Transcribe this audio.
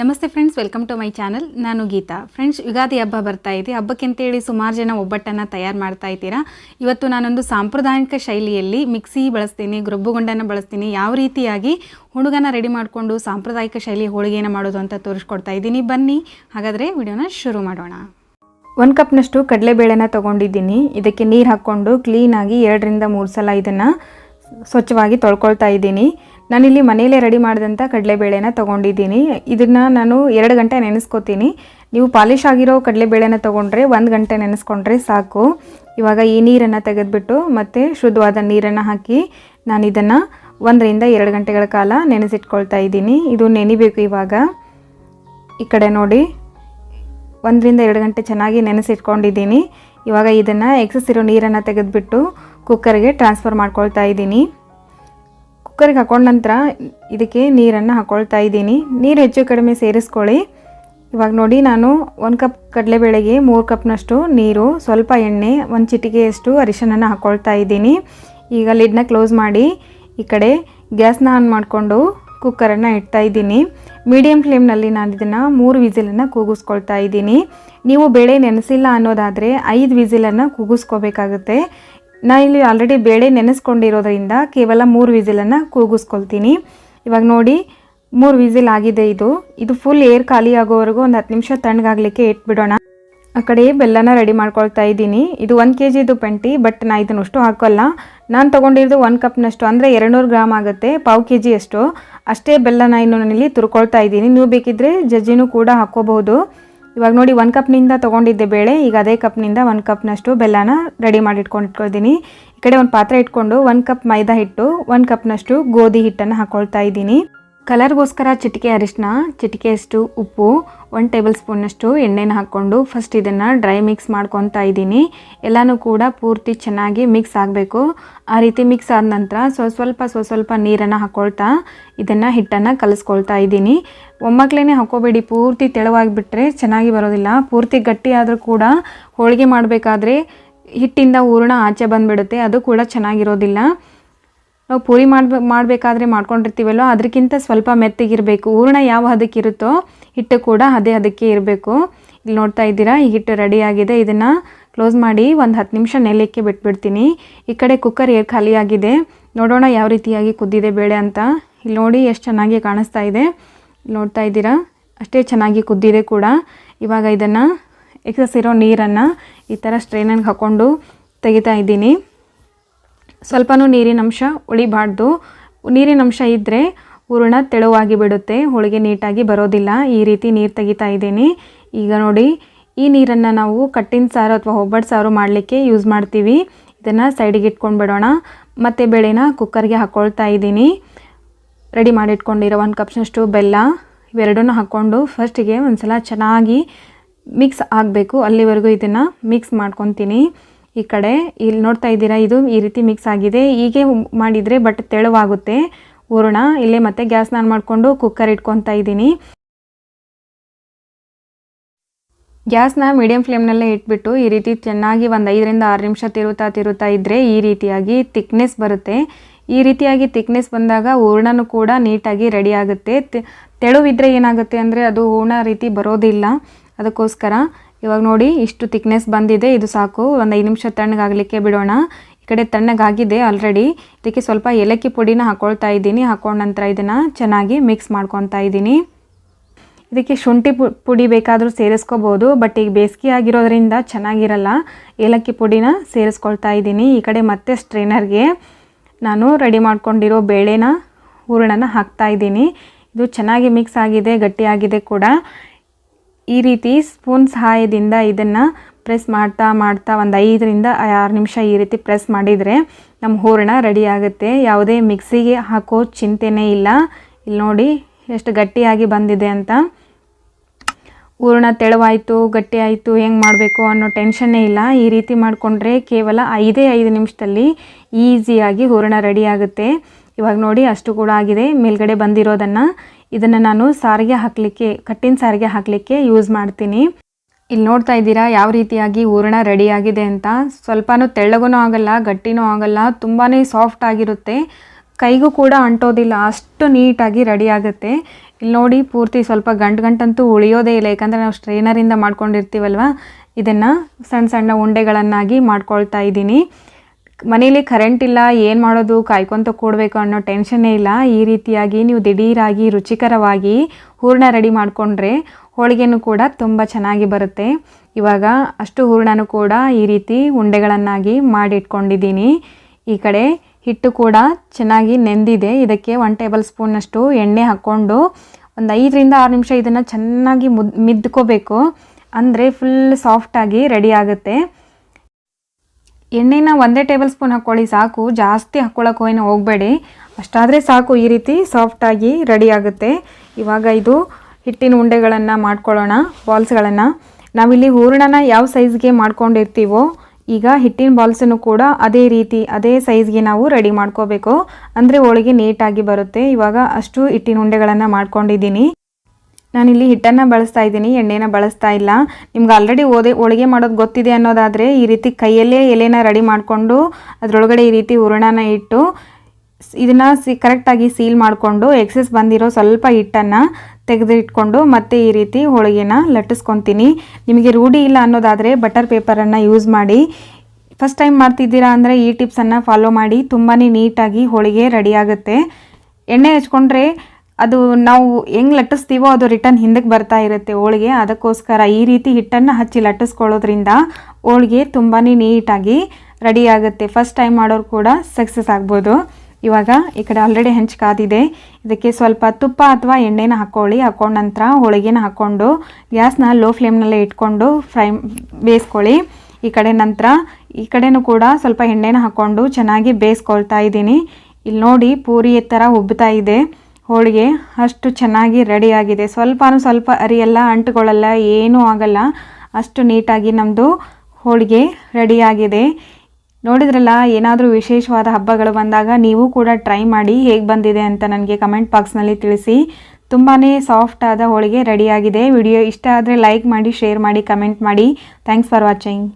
ನಮಸ್ತೆ friends welcome to my channel ನಾನು Geetha. Friends Ugadi ಹಬ್ಬ ಬರ್ತಾ ಇದೆ. ಹಬ್ಬಕ್ಕೆಂತೇಳಿ ಸುಮಾರು ಜನ ಒಬ್ಬಟ್ಟನ್ನು ತಯಾರು ಮಾಡ್ತಾ ಇದ್ದೀರಾ? ಇವತ್ತು ನಾನೊಂದು ಸಾಂಪ್ರದಾಯಿಕ ಶೈಲಿಯಲ್ಲಿ ಮಿಕ್ಸಿ ಬಳಸ್ತೀನಿ ಗ್ರಬ್ಬುಗೊಂಡನ್ನು ಬಳಸ್ತೀನಿ. ಯಾವ ರೀತಿಯಾಗಿ ಹುಡುಗನ ರೆಡಿ ಮಾಡಿಕೊಂಡು ಸಾಂಪ್ರದಾಯಿಕ ಶೈಲಿ ಹೋಳಿಗೆನ ಮಾಡೋದು ಅಂತ ತೋರಿಸ್ಕೊಡ್ತಾ ಇದ್ದೀನಿ. ಬನ್ನಿ, ಹಾಗಾದರೆ ವಿಡಿಯೋನ ಶುರು ಮಾಡೋಣ. ಒಂದು ಕಪ್ನಷ್ಟು ಕಡಲೆಬೇಳೆನ ತೊಗೊಂಡಿದ್ದೀನಿ. ಇದಕ್ಕೆ ನೀರು ಹಾಕ್ಕೊಂಡು ಕ್ಲೀನಾಗಿ ಎರಡರಿಂದ ಮೂರು ಸಲ ಇದನ್ನು ಸ್ವಚ್ಛವಾಗಿ ತೊಳ್ಕೊಳ್ತಾ ಇದ್ದೀನಿ. ನಾನಿಲ್ಲಿ ಮನೆಯಲ್ಲೇ ರೆಡಿ ಮಾಡಿದಂಥ ಕಡಲೆಬೇಳೆನ ತೊಗೊಂಡಿದ್ದೀನಿ. ಇದನ್ನು ನಾನು ಎರಡು ಗಂಟೆ ನೆನೆಸ್ಕೊತೀನಿ. ನೀವು ಪಾಲಿಶ್ ಆಗಿರೋ ಕಡಲೆಬೇಳೆನ ತೊಗೊಂಡ್ರೆ ಒಂದು ಗಂಟೆ ನೆನೆಸ್ಕೊಂಡ್ರೆ ಸಾಕು. ಇವಾಗ ಈ ನೀರನ್ನು ತೆಗೆದುಬಿಟ್ಟು ಮತ್ತು ಶುದ್ಧವಾದ ನೀರನ್ನು ಹಾಕಿ ನಾನು ಇದನ್ನು ಒಂದರಿಂದ ಎರಡು ಗಂಟೆಗಳ ಕಾಲ ನೆನೆಸಿಟ್ಕೊಳ್ತಾ ಇದ್ದೀನಿ. ಇದು ನೆನಿಬೇಕು ಇವಾಗ. ಈ ಕಡೆ ನೋಡಿ, ಒಂದರಿಂದ ಎರಡು ಗಂಟೆ ಚೆನ್ನಾಗಿ ನೆನೆಸಿಟ್ಕೊಂಡಿದ್ದೀನಿ. ಇವಾಗ ಇದನ್ನು ಎಕ್ಸಸ್ ಇರೋ ನೀರನ್ನು ತೆಗೆದುಬಿಟ್ಟು ಕುಕ್ಕರ್ಗೆ ಟ್ರಾನ್ಸ್ಫರ್ ಮಾಡ್ಕೊಳ್ತಾ ಇದ್ದೀನಿ. ಕುಕ್ಕರ್ಗೆ ಹಾಕೊಂಡ ನಂತರ ಇದಕ್ಕೆ ನೀರನ್ನು ಹಾಕೊಳ್ತಾ ಇದ್ದೀನಿ. ನೀರು ಹೆಚ್ಚು ಕಡಿಮೆ ಸೇರಿಸ್ಕೊಳ್ಳಿ. ಇವಾಗ ನೋಡಿ ನಾನು ಒಂದು ಕಪ್ ಕಡಲೆಬೇಳೆಗೆ ಮೂರು ಕಪ್ನಷ್ಟು ನೀರು, ಸ್ವಲ್ಪ ಎಣ್ಣೆ, ಒಂದು ಚಿಟಿಕೆಯಷ್ಟು ಅರಿಶಿನನ ಹಾಕ್ಕೊಳ್ತಾ ಇದ್ದೀನಿ. ಈಗ ಲಿಡ್ನ ಕ್ಲೋಸ್ ಮಾಡಿ ಈ ಕಡೆ ಗ್ಯಾಸ್ನ ಆನ್ ಮಾಡಿಕೊಂಡು ಕುಕ್ಕರನ್ನು ಇಡ್ತಾ ಇದ್ದೀನಿ. ಮೀಡಿಯಮ್ ಫ್ಲೇಮ್ನಲ್ಲಿ ನಾನು ಇದನ್ನು ಮೂರು ವಿಸಿಲನ್ನು ಕೂಗಿಸ್ಕೊಳ್ತಾ ಇದ್ದೀನಿ. ನೀವು ಬೇಳೆ ನೆನೆಸಿಲ್ಲ ಅನ್ನೋದಾದರೆ ಐದು ವಿಸಿಲನ್ನು ಕೂಗಿಸ್ಕೋಬೇಕಾಗುತ್ತೆ. ನಾನು ಇಲ್ಲಿ ಆಲ್ರೆಡಿ ಬೇಳೆ ನೆನೆಸ್ಕೊಂಡಿರೋದ್ರಿಂದ ಕೇವಲ ಮೂರು ವಿಸಿಲನ್ನು ಕೂಗಿಸ್ಕೊಳ್ತೀನಿ. ಇವಾಗ ನೋಡಿ, ಮೂರು ವಿಸಿಲ್ ಆಗಿದೆ ಇದು. ಇದು ಫುಲ್ ಏರ್ ಖಾಲಿ ಆಗೋವರೆಗೂ ಒಂದು ಹತ್ತು ನಿಮಿಷ ತಣ್ಣಗಾಗಲಿಕ್ಕೆ ಇಟ್ಬಿಡೋಣ. ಆ ಕಡೆ ಬೆಲ್ಲನ ರೆಡಿ ಮಾಡ್ಕೊಳ್ತಾ ಇದ್ದೀನಿ. ಇದು ಒಂದು ಕೆ ಜಿದು ಪೆಂಟಿ ಬಟ್ ನಾ ಇದನ್ನಷ್ಟು ಹಾಕೋಲ್ಲ. ನಾನು ತೊಗೊಂಡಿರೋದು ಒಂದು ಕಪ್ನಷ್ಟು, ಅಂದರೆ ಎರಡುನೂರು ಗ್ರಾಮ್ ಆಗುತ್ತೆ, ಪಾವು ಕೆ ಜಿಯಷ್ಟು ಅಷ್ಟೇ ಬೆಲ್ಲನ ಇನ್ನು ನಾನಿಲ್ಲಿ ತುರ್ಕೊಳ್ತಾ ಇದ್ದೀನಿ. ನೀವು ಬೇಕಿದ್ದರೆ ಜಜ್ಜಿನೂ ಕೂಡ ಹಾಕ್ಕೋಬಹುದು. ಇವಾಗ ನೋಡಿ ಒಂದು ಕಪ್ನಿಂದ ತೊಗೊಂಡಿದ್ದೆ ಬೇಳೆ, ಈಗ ಅದೇ ಕಪ್ನಿಂದ ಒಂದು ಕಪ್ನಷ್ಟು ಬೆಲ್ಲನ ರೆಡಿ ಮಾಡಿ ಇಟ್ಕೊಂಡಿಟ್ಕೊಳ್ತೀನಿ ಈ ಕಡೆ ಒಂದು ಪಾತ್ರೆ ಇಟ್ಕೊಂಡು ಒಂದು ಕಪ್ ಮೈದಾ ಹಿಟ್ಟು ಒಂದು ಕಪ್ನಷ್ಟು ಗೋಧಿ ಹಿಟ್ಟನ್ನು ಹಾಕ್ಕೊಳ್ತಾ ಇದ್ದೀನಿ. ಕಲರ್ಗೋಸ್ಕರ ಚಿಟಿಕೆ ಅರಿಶಿನ ಚಿಟಿಕೆಯಷ್ಟು ಉಪ್ಪು ಒಂದು ಟೇಬಲ್ ಸ್ಪೂನಷ್ಟು ಎಣ್ಣೆನ ಹಾಕ್ಕೊಂಡು ಫಸ್ಟ್ ಇದನ್ನು ಡ್ರೈ ಮಿಕ್ಸ್ ಮಾಡ್ಕೊತಾ ಇದ್ದೀನಿ. ಎಲ್ಲನೂ ಕೂಡ ಪೂರ್ತಿ ಚೆನ್ನಾಗಿ ಮಿಕ್ಸ್ ಆಗಬೇಕು. ಆ ರೀತಿ ಮಿಕ್ಸ್ ಆದ ನಂತರ ಸ್ವ, ಸ್ವಲ್ಪ ಸ್ವ, ಸ್ವಲ್ಪ ನೀರನ್ನು ಹಾಕ್ಕೊಳ್ತಾ ಇದನ್ನು ಹಿಟ್ಟನ್ನು ಕಲಿಸ್ಕೊಳ್ತಾ ಇದ್ದೀನಿ. ಒಮ್ಮಕ್ಕಳೇ ಹಾಕೋಬೇಡಿ. ಪೂರ್ತಿ ತೆಳುವಾಗಿಬಿಟ್ರೆ ಚೆನ್ನಾಗಿ ಬರೋದಿಲ್ಲ. ಪೂರ್ತಿ ಗಟ್ಟಿ ಆದರೂ ಕೂಡ ಹೋಳಿಗೆ ಮಾಡಬೇಕಾದ್ರೆ ಹಿಟ್ಟಿಂದ ಹೂರಣ ಆಚೆ ಬಂದುಬಿಡುತ್ತೆ. ಅದು ಕೂಡ ಚೆನ್ನಾಗಿರೋದಿಲ್ಲ. ನಾವು ಪೂರಿ ಮಾಡ್ಬೇ, ಮಾಡಬೇಕಾದ್ರೆ ಮಾಡ್ಕೊಂಡಿರ್ತೀವಲ್ಲೋ ಅದಕ್ಕಿಂತ ಸ್ವಲ್ಪ ಮೆತ್ತಗಿರಬೇಕು. ಹೂರಣ ಯಾವ ಹದಕ್ಕಿರುತ್ತೋ ಹಿಟ್ಟು ಕೂಡ ಅದೇ ಹದಕ್ಕೆ ಇರಬೇಕು. ಇಲ್ಲಿ ನೋಡ್ತಾ ಇದ್ದೀರಾ, ಈ ಹಿಟ್ಟು ರೆಡಿಯಾಗಿದೆ ಇದನ್ನು ಕ್ಲೋಸ್ ಮಾಡಿ ಒಂದು ಹತ್ತು ನಿಮಿಷ ನೆಲಕ್ಕೆ ಬಿಟ್ಬಿಡ್ತೀನಿ. ಈ ಕಡೆ ಕುಕ್ಕರ್ ಏರ್ ಖಾಲಿಯಾಗಿದೆ ನೋಡೋಣ ಯಾವ ರೀತಿಯಾಗಿ ಕುದ್ದಿದೆ ಬೇಳೆ ಅಂತ. ಇಲ್ಲಿ ನೋಡಿ ಎಷ್ಟು ಚೆನ್ನಾಗಿ ಕಾಣಿಸ್ತಾ ಇದೆ. ನೋಡ್ತಾ ಇದ್ದೀರಾ, ಅಷ್ಟೇ ಚೆನ್ನಾಗಿ ಕುದ್ದಿದೆ ಕೂಡ. ಇವಾಗ ಇದನ್ನು ಎಕ್ಸಸ್ ಇರೋ ನೀರನ್ನು ಈ ಥರ ಸ್ಟ್ರೈನಾಗಿ ಹಾಕ್ಕೊಂಡು ತೆಗಿತಾ ಇದ್ದೀನಿ. ಸ್ವಲ್ಪನೂ ನೀರಿನ ಅಂಶ ಉಳಿಬಾರ್ದು. ನೀರಿನ ಅಂಶ ಇದ್ದರೆ ಹೂರಣ ತೆಳುವಾಗಿ ಬಿಡುತ್ತೆ. ಹೋಳಿಗೆ ನೀಟಾಗಿ ಬರೋದಿಲ್ಲ. ಈ ರೀತಿ ನೀರು ತೆಗಿತಾ ಇದ್ದೀನಿ. ಈಗ ನೋಡಿ, ಈ ನೀರನ್ನು ನಾವು ಕಟ್ಟಿನ ಸಾರು ಅಥವಾ ಒಬ್ಬಟ್ಟು ಸಾರು ಮಾಡಲಿಕ್ಕೆ ಯೂಸ್ ಮಾಡ್ತೀವಿ. ಇದನ್ನು ಸೈಡಿಗೆ ಇಟ್ಕೊಂಡು ಬಿಡೋಣ. ಮತ್ತು ಬೇಳೆನ ಕುಕ್ಕರ್ಗೆ ಹಾಕ್ಕೊಳ್ತಾ ಇದ್ದೀನಿ. ರೆಡಿ ಮಾಡಿಟ್ಕೊಂಡಿರೋ ಒಂದು ಕಪ್ನಷ್ಟು ಬೆಲ್ಲ, ಇವೆರಡನ್ನೂ ಹಾಕ್ಕೊಂಡು ಫಸ್ಟಿಗೆ ಒಂದು ಸಲ ಚೆನ್ನಾಗಿ ಮಿಕ್ಸ್ ಆಗಬೇಕು. ಅಲ್ಲಿವರೆಗೂ ಇದನ್ನು ಮಿಕ್ಸ್ ಮಾಡ್ಕೊತೀನಿ. ಈ ಕಡೆ. ಇಲ್ಲಿ ನೋಡ್ತಾ ಇದ್ದೀರಾ, ಇದು ಈ ರೀತಿ ಮಿಕ್ಸ್ ಆಗಿದೆ. ಹೀಗೆ ಮಾಡಿದರೆ ಬಟ್ ತೆಳುವಾಗುತ್ತೆ. ಹೂರಣ, ಇಲ್ಲೇ ಮತ್ತೆ ಗ್ಯಾಸ್ ನಾನು ಮಾಡಿಕೊಂಡು ಕುಕ್ಕರ್ ಇಟ್ಕೊತಾ ಇದ್ದೀನಿ. ಗ್ಯಾಸ್ನ ಮೀಡಿಯಂ ಫ್ಲೇಮ್ನಲ್ಲೇ ಇಟ್ಬಿಟ್ಟು ಈ ರೀತಿ ಚೆನ್ನಾಗಿ ಒಂದು ಐದರಿಂದ ಆರು ನಿಮಿಷ ತಿರುತ್ತಾ ತಿರುತ್ತಾ ಇದ್ದರೆ ಈ ರೀತಿಯಾಗಿ ತಿಕ್ನೆಸ್ ಬರುತ್ತೆ. ಈ ರೀತಿಯಾಗಿ ತಿಕ್ನೆಸ್ ಬಂದಾಗ ಹೂರಣನೂ ಕೂಡ ನೀಟಾಗಿ ರೆಡಿ ಆಗುತ್ತೆ. ತೆಳುವಿದ್ರೆ ಏನಾಗುತ್ತೆ ಅಂದರೆ ಅದು ಹೂರ್ಣ ರೀತಿ ಬರೋದಿಲ್ಲ. ಅದಕ್ಕೋಸ್ಕರ ಇವಾಗ ನೋಡಿ ಇಷ್ಟು ತಿಕ್ನೆಸ್ ಬಂದಿದೆ, ಇದು ಸಾಕು. ಒಂದು ಐದು ನಿಮಿಷ ತಣ್ಣಗಾಗಲಿಕ್ಕೆ ಬಿಡೋಣ. ಈ ಕಡೆ ತಣ್ಣಗಾಗಿದೆ ಆಲ್ರೆಡಿ ಇದಕ್ಕೆ ಸ್ವಲ್ಪ ಏಲಕ್ಕಿ ಪುಡಿನ ಹಾಕ್ಕೊಳ್ತಾ ಇದ್ದೀನಿ. ಹಾಕೊಂಡ ನಂತರ ಇದನ್ನು ಚೆನ್ನಾಗಿ ಮಿಕ್ಸ್ ಮಾಡ್ಕೊತಾ ಇದ್ದೀನಿ. ಇದಕ್ಕೆ ಶುಂಠಿ ಪುಡಿ ಬೇಕಾದರೂ ಸೇರಿಸ್ಕೋಬೋದು ಬಟ್ ಈಗ ಬೇಸಿಗೆ ಆಗಿರೋದ್ರಿಂದ ಚೆನ್ನಾಗಿರಲ್ಲ. ಏಲಕ್ಕಿ ಪುಡಿನ ಸೇರಿಸ್ಕೊಳ್ತಾ ಇದ್ದೀನಿ. ಈ ಕಡೆ ಮತ್ತೆ ಸ್ಟ್ರೈನರ್ಗೆ ನಾನು ರೆಡಿ ಮಾಡ್ಕೊಂಡಿರೋ ಬೇಳೆನ ಹೂರಣನ ಹಾಕ್ತಾ ಇದ್ದೀನಿ. ಇದು ಚೆನ್ನಾಗಿ ಮಿಕ್ಸ್ ಆಗಿದೆ ಗಟ್ಟಿಯಾಗಿದೆ ಕೂಡ. ಈ ರೀತಿ ಸ್ಪೂನ್ ಸಹಾಯದಿಂದ ಇದನ್ನು ಪ್ರೆಸ್ ಮಾಡ್ತಾ ಮಾಡ್ತಾ ಒಂದು ಐದರಿಂದ ಆರು ನಿಮಿಷ ಈ ರೀತಿ ಪ್ರೆಸ್ ಮಾಡಿದರೆ ನಮ್ಮ ಹೂರಣ ರೆಡಿ ಆಗುತ್ತೆ. ಯಾವುದೇ ಮಿಕ್ಸಿಗೆ ಹಾಕೋ ಚಿಂತೆನೇ ಇಲ್ಲ. ಇಲ್ಲಿ ನೋಡಿ ಎಷ್ಟು ಗಟ್ಟಿಯಾಗಿ ಬಂದಿದೆ ಅಂತ. ಹೂರಣ ತೆಳುವಾಯಿತು ಗಟ್ಟಿ ಆಯಿತು ಹೆಂಗೆ ಮಾಡಬೇಕು ಅನ್ನೋ ಟೆನ್ಷನ್ನೇ ಇಲ್ಲ. ಈ ರೀತಿ ಮಾಡಿಕೊಂಡ್ರೆ ಕೇವಲ ಐದೇ ಐದು ನಿಮಿಷದಲ್ಲಿ ಈಸಿಯಾಗಿ ಹೂರಣ ರೆಡಿ ಆಗುತ್ತೆ. ಇವಾಗ ನೋಡಿ ಅಷ್ಟು ಕೂಡ ಆಗಿದೆ. ಮೇಲ್ಗಡೆ ಬಂದಿರೋದನ್ನು ಇದನ್ನು ನಾನು ಸಾರಿಗೆ ಹಾಕಲಿಕ್ಕೆ, ಕಟ್ಟಿನ ಸಾರಿಗೆ ಹಾಕಲಿಕ್ಕೆ ಯೂಸ್ ಮಾಡ್ತೀನಿ. ಇಲ್ಲಿ ನೋಡ್ತಾ ಇದ್ದೀರಾ ಯಾವ ರೀತಿಯಾಗಿ ಹೂರಣ ರೆಡಿ ಆಗಿದೆ ಅಂತ. ಸ್ವಲ್ಪನೂ ತೆಳ್ಳಗೂ ಆಗಲ್ಲ, ಗಟ್ಟಿನೂ ಆಗಲ್ಲ ತುಂಬಾ ಸಾಫ್ಟ್ ಆಗಿರುತ್ತೆ. ಕೈಗೂ ಕೂಡ ಅಂಟೋದಿಲ್ಲ, ಅಷ್ಟು ನೀಟಾಗಿ ರೆಡಿ ಆಗುತ್ತೆ. ಇಲ್ಲಿ ನೋಡಿ ಪೂರ್ತಿ ಸ್ವಲ್ಪ ಗಂಟು ಗಂಟಂತೂ ಉಳಿಯೋದೇ ಇಲ್ಲ, ಯಾಕಂದರೆ ನಾವು ಸ್ಟ್ರೈನರಿಂದ ಮಾಡ್ಕೊಂಡಿರ್ತೀವಲ್ವ. ಇದನ್ನು ಸಣ್ಣ ಸಣ್ಣ ಉಂಡೆಗಳನ್ನಾಗಿ ಮಾಡ್ಕೊಳ್ತಾ ಇದ್ದೀನಿ. ಮನೇಲಿ ಕರೆಂಟ್ ಇಲ್ಲ, ಏನು ಮಾಡೋದು, ಕಾಯ್ಕೊಂತ ಕೂಡಬೇಕು ಅನ್ನೋ ಟೆನ್ಷನ್ನೇ ಇಲ್ಲ. ಈ ರೀತಿಯಾಗಿ ನೀವು ದಿಢೀರಾಗಿ, ರುಚಿಕರವಾಗಿ ಹೂರ್ಣ ರೆಡಿ ಮಾಡಿಕೊಂಡ್ರೆ ಹೋಳಿಗೆನೂ ಕೂಡ ತುಂಬ ಚೆನ್ನಾಗಿ ಬರುತ್ತೆ. ಇವಾಗ ಅಷ್ಟು ಹೂರಣನೂ ಕೂಡ ಈ ರೀತಿ ಉಂಡೆಗಳನ್ನಾಗಿ ಮಾಡಿಟ್ಕೊಂಡಿದ್ದೀನಿ. ಈ ಕಡೆ ಹಿಟ್ಟು ಕೂಡ ಚೆನ್ನಾಗಿ ನೆಂದಿದೆ. ಇದಕ್ಕೆ ಒನ್ ಟೇಬಲ್ ಸ್ಪೂನಷ್ಟು ಎಣ್ಣೆ ಹಾಕ್ಕೊಂಡು ಒಂದು ಐದರಿಂದ ಆರು ನಿಮಿಷ ಇದನ್ನು ಚೆನ್ನಾಗಿ ಮುದ್, ಮಿದ್ಕೋಬೇಕು. ಅಂದರೆ ಫುಲ್ ಸಾಫ್ಟಾಗಿ ರೆಡಿ ಆಗುತ್ತೆ. ಎಣ್ಣೆನ ಒಂದೇ ಟೇಬಲ್ ಸ್ಪೂನ್ ಹಾಕ್ಕೊಳ್ಳಿ, ಸಾಕು. ಜಾಸ್ತಿ ಹಾಕ್ಕೊಳ್ಳೋಕೆ ಏನು ಹೋಗಬೇಡಿ. ಅಷ್ಟಾದರೆ ಸಾಕು, ಈ ರೀತಿ ಸಾಫ್ಟಾಗಿ ರೆಡಿ ಆಗುತ್ತೆ. ಇವಾಗ ಇದು ಹಿಟ್ಟಿನ ಉಂಡೆಗಳನ್ನು ಮಾಡ್ಕೊಳ್ಳೋಣ, ಬಾಲ್ಸ್ಗಳನ್ನು. ನಾವಿಲ್ಲಿ ಹೂರಣನ ಯಾವ ಸೈಜ್ಗೆ ಮಾಡ್ಕೊಂಡಿರ್ತೀವೋ, ಈಗ ಹಿಟ್ಟಿನ ಬಾಲ್ಸನ್ನು ಕೂಡ ಅದೇ ರೀತಿ, ಅದೇ ಸೈಜ್ಗೆ ನಾವು ರೆಡಿ ಮಾಡ್ಕೋಬೇಕು. ಅಂದರೆ ಹೋಳಿಗೆ ನೀಟಾಗಿ ಬರುತ್ತೆ. ಇವಾಗ ಅಷ್ಟು ಹಿಟ್ಟಿನ ಉಂಡೆಗಳನ್ನು ಮಾಡ್ಕೊಂಡಿದ್ದೀನಿ. ನಾನಿಲ್ಲಿ ಹಿಟ್ಟನ್ನು ಬಳಸ್ತಾ ಇದ್ದೀನಿ, ಎಣ್ಣೆನ ಬಳಸ್ತಾ ಇಲ್ಲ. ನಿಮ್ಗೆ ಆಲ್ರೆಡಿ ಓದೆ, ಹೋಳಿಗೆ ಮಾಡೋದು ಗೊತ್ತಿದೆ ಅನ್ನೋದಾದರೆ ಈ ರೀತಿ ಕೈಯಲ್ಲೇ ಎಲೆನ ರೆಡಿ ಮಾಡಿಕೊಂಡು ಅದರೊಳಗಡೆ ಈ ರೀತಿ ಹೂರಣನ ಇಟ್ಟು ಇದನ್ನು ಸಿ ಕರೆಕ್ಟಾಗಿ ಸೀಲ್ ಮಾಡಿಕೊಂಡು ಎಕ್ಸಸ್ ಬಂದಿರೋ ಸ್ವಲ್ಪ ಹಿಟ್ಟನ್ನು ತೆಗೆದಿಟ್ಕೊಂಡು ಮತ್ತೆ ಈ ರೀತಿ ಹೋಳಿಗೆನ ಲಟ್ಟಿಸ್ಕೊತೀನಿ. ನಿಮಗೆ ರೂಢಿ ಇಲ್ಲ ಅನ್ನೋದಾದರೆ ಬಟರ್ ಪೇಪರನ್ನು ಯೂಸ್ ಮಾಡಿ. ಫಸ್ಟ್ ಟೈಮ್ ಮಾಡ್ತಿದ್ದೀರಾ ಅಂದರೆ ಈ ಟಿಪ್ಸನ್ನು ಫಾಲೋ ಮಾಡಿ. ತುಂಬಾ ನೀಟಾಗಿ ಹೋಳಿಗೆ ರೆಡಿ ಆಗುತ್ತೆ. ಎಣ್ಣೆ ಹಚ್ಕೊಂಡ್ರೆ ಅದು ನಾವು ಹೆಂಗೆ ಲಟ್ಟಿಸ್ತೀವೋ ಅದು ರಿಟರ್ನ್ ಹಿಂದಕ್ಕೆ ಬರ್ತಾ ಇರುತ್ತೆ ಹೋಳಿಗೆ. ಅದಕ್ಕೋಸ್ಕರ ಈ ರೀತಿ ಹಿಟ್ಟನ್ನು ಹಚ್ಚಿ ಲಟ್ಟಿಸ್ಕೊಳ್ಳೋದ್ರಿಂದ ಹೋಳಿಗೆ ತುಂಬಾ ನೀಟಾಗಿ ರೆಡಿ ಆಗುತ್ತೆ. ಫಸ್ಟ್ ಟೈಮ್ ಮಾಡೋರು ಕೂಡ ಸಕ್ಸಸ್ ಆಗ್ಬೋದು. ಇವಾಗ ಈ ಕಡೆ ಆಲ್ರೆಡಿ ಹೆಂಚು ಕಾದಿದೆ. ಇದಕ್ಕೆ ಸ್ವಲ್ಪ ತುಪ್ಪ ಅಥವಾ ಎಣ್ಣೆನ ಹಾಕ್ಕೊಳ್ಳಿ ಹಾಕೊಂಡ ನಂತರ ಹೋಳಿಗೆನ ಹಾಕ್ಕೊಂಡು ಗ್ಯಾಸ್ನ ಲೋ ಫ್ಲೇಮ್ನಲ್ಲೇ ಇಟ್ಕೊಂಡು ಫ್ರೈ ಬೇಯಿಸ್ಕೊಳ್ಳಿ. ಈ ಕಡೆ ನಂತರ ಈ ಕಡೆನೂ ಕೂಡ ಸ್ವಲ್ಪ ಎಣ್ಣೆನ ಹಾಕ್ಕೊಂಡು ಚೆನ್ನಾಗಿ ಬೇಯಿಸ್ಕೊಳ್ತಾ ಇದ್ದೀನಿ. ಇಲ್ಲಿ ನೋಡಿ ಪೂರಿ ಥರ ಉಬ್ಬುತ್ತಾ ಇದೆ. ಹೋಳಿಗೆ ಅಷ್ಟು ಚೆನ್ನಾಗಿ ರೆಡಿಯಾಗಿದೆ ಸ್ವಲ್ಪನೂ ಸ್ವಲ್ಪ ಅರಿಯಲ್ಲ, ಅಂಟುಕೊಳ್ಳಲ್ಲ, ಏನೂ ಆಗಲ್ಲ. ಅಷ್ಟು ನೀಟಾಗಿ ನಮ್ಮದು ಹೋಳಿಗೆ ರೆಡಿಯಾಗಿದೆ ನೋಡಿದ್ರಲ್ಲ, ಏನಾದರೂ ವಿಶೇಷವಾದ ಹಬ್ಬಗಳು ಬಂದಾಗ ನೀವು ಕೂಡ ಟ್ರೈ ಮಾಡಿ ಹೇಗೆ ಬಂದಿದೆ ಅಂತ ನನಗೆ ಕಮೆಂಟ್ ಬಾಕ್ಸ್ನಲ್ಲಿ ತಿಳಿಸಿ. ತುಂಬಾ ಸಾಫ್ಟ್ ಆದ ಹೋಳಿಗೆ ರೆಡಿಯಾಗಿದೆ ವಿಡಿಯೋ ಇಷ್ಟ ಆದರೆ ಲೈಕ್ ಮಾಡಿ ಶೇರ್ ಮಾಡಿ ಕಮೆಂಟ್ ಮಾಡಿ. Thanks for watching